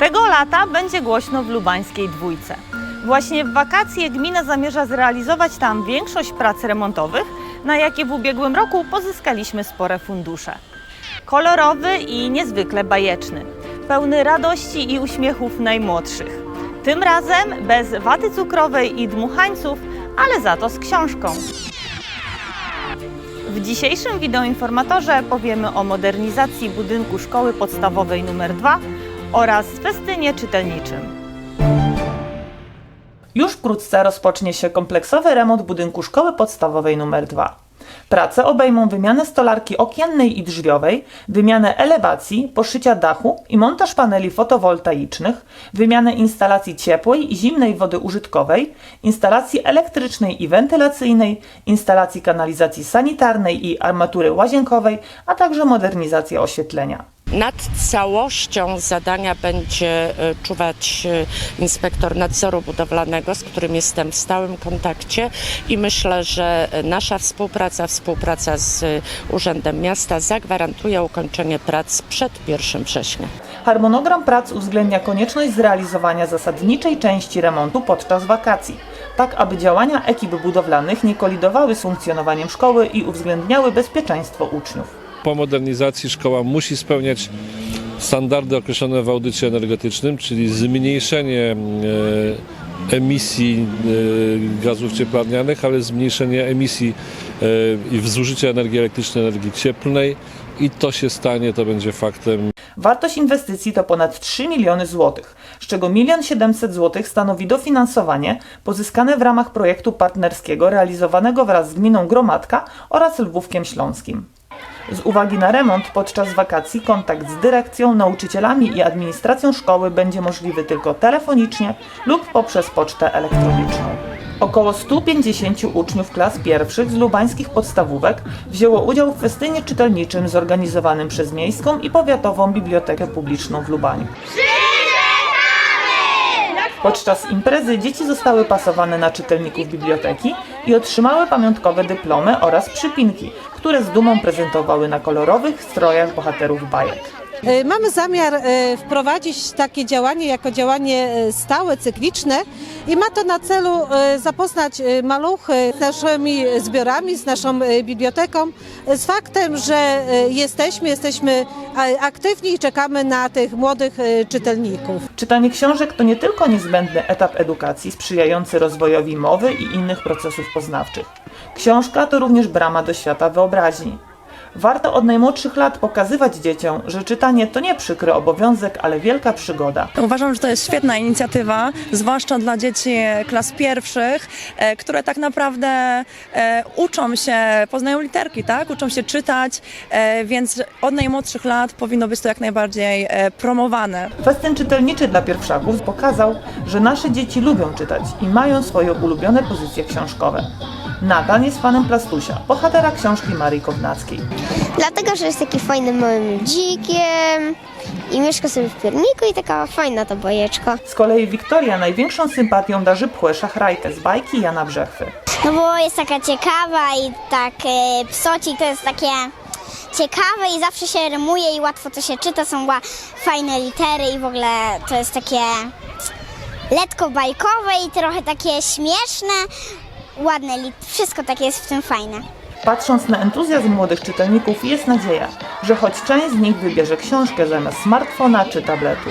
Tego lata będzie głośno w lubańskiej dwójce. Właśnie w wakacje gmina zamierza zrealizować tam większość prac remontowych, na jakie w ubiegłym roku pozyskaliśmy spore fundusze. Kolorowy i niezwykle bajeczny, pełny radości i uśmiechów najmłodszych. Tym razem bez waty cukrowej i dmuchańców, ale za to z książką. W dzisiejszym wideoinformatorze powiemy o modernizacji budynku szkoły podstawowej nr 2 oraz festynie czytelniczym. Już wkrótce rozpocznie się kompleksowy remont budynku szkoły podstawowej nr 2. Prace obejmą wymianę stolarki okiennej i drzwiowej, wymianę elewacji, poszycia dachu i montaż paneli fotowoltaicznych, wymianę instalacji ciepłej i zimnej wody użytkowej, instalacji elektrycznej i wentylacyjnej, instalacji kanalizacji sanitarnej i armatury łazienkowej, a także modernizację oświetlenia. Nad całością zadania będzie e, czuwać e, inspektor nadzoru budowlanego, z którym jestem w stałym kontakcie i myślę, że nasza współpraca, współpraca z Urzędem Miasta zagwarantuje ukończenie prac przed 1 września. Harmonogram prac uwzględnia konieczność zrealizowania zasadniczej części remontu podczas wakacji, tak aby działania ekip budowlanych nie kolidowały z funkcjonowaniem szkoły i uwzględniały bezpieczeństwo uczniów. Po modernizacji szkoła musi spełniać standardy określone w audycie energetycznym, czyli zmniejszenie e, emisji e, gazów cieplarnianych, ale zmniejszenie emisji e, i zużycia energii elektrycznej, energii cieplnej i to się stanie, to będzie faktem Wartość inwestycji to ponad 3 miliony złotych, z czego 1 700 złotych stanowi dofinansowanie pozyskane w ramach projektu partnerskiego realizowanego wraz z gminą Gromadka oraz Lwówkiem Śląskim. Z uwagi na remont podczas wakacji kontakt z dyrekcją, nauczycielami i administracją szkoły będzie możliwy tylko telefonicznie lub poprzez pocztę elektroniczną. Około 150 uczniów klas pierwszych z lubańskich podstawówek wzięło udział w festynie czytelniczym zorganizowanym przez Miejską i Powiatową Bibliotekę Publiczną w Lubaniu. Podczas imprezy dzieci zostały pasowane na czytelników biblioteki i otrzymały pamiątkowe dyplomy oraz przypinki, które z dumą prezentowały na kolorowych strojach bohaterów bajek. E, Mamy zamiar e, wprowadzić takie działanie jako działanie e, stałe, cykliczne i ma to na celu zapoznać maluchy z naszymi zbiorami, z naszą biblioteką, z faktem, że jesteśmy, jesteśmy aktywni i czekamy na tych młodych czytelników. Czytanie książek to nie tylko niezbędny etap edukacji sprzyjający rozwojowi mowy i innych procesów poznawczych. Książka to również brama do świata wyobraźni. Warto od najmłodszych lat pokazywać dzieciom, że czytanie to nie przykry obowiązek, ale wielka przygoda. Uważam, że to jest świetna inicjatywa, zwłaszcza dla dzieci klas pierwszych, e, które tak naprawdę e, uczą się, poznają literki, tak? Uczą się czytać, e, więc od najmłodszych lat powinno być to jak najbardziej e, promowane. Festyn czytelniczy dla pierwszaków pokazał, że nasze dzieci lubią czytać i mają swoje ulubione pozycje książkowe. Natan jest fanem Plastusia, bohatera książki Marii Kownackiej. Dlatego, że jest taki fajnym małym dzikiem i mieszka sobie w pierniku i taka fajna to bajeczka. Z kolei Wiktoria największą sympatią darzy pchłę szachrajkę z bajki Jana Brzechwy. No bo jest taka ciekawa i tak e, psoci to jest takie ciekawe i zawsze się rymuje i łatwo to się czyta, są ła- fajne litery i w ogóle to jest takie letko bajkowe i trochę takie śmieszne, ładne, lit- wszystko takie jest w tym fajne. Patrząc na entuzjazm młodych czytelników jest nadzieja, że choć część z nich wybierze książkę zamiast smartfona czy tabletu.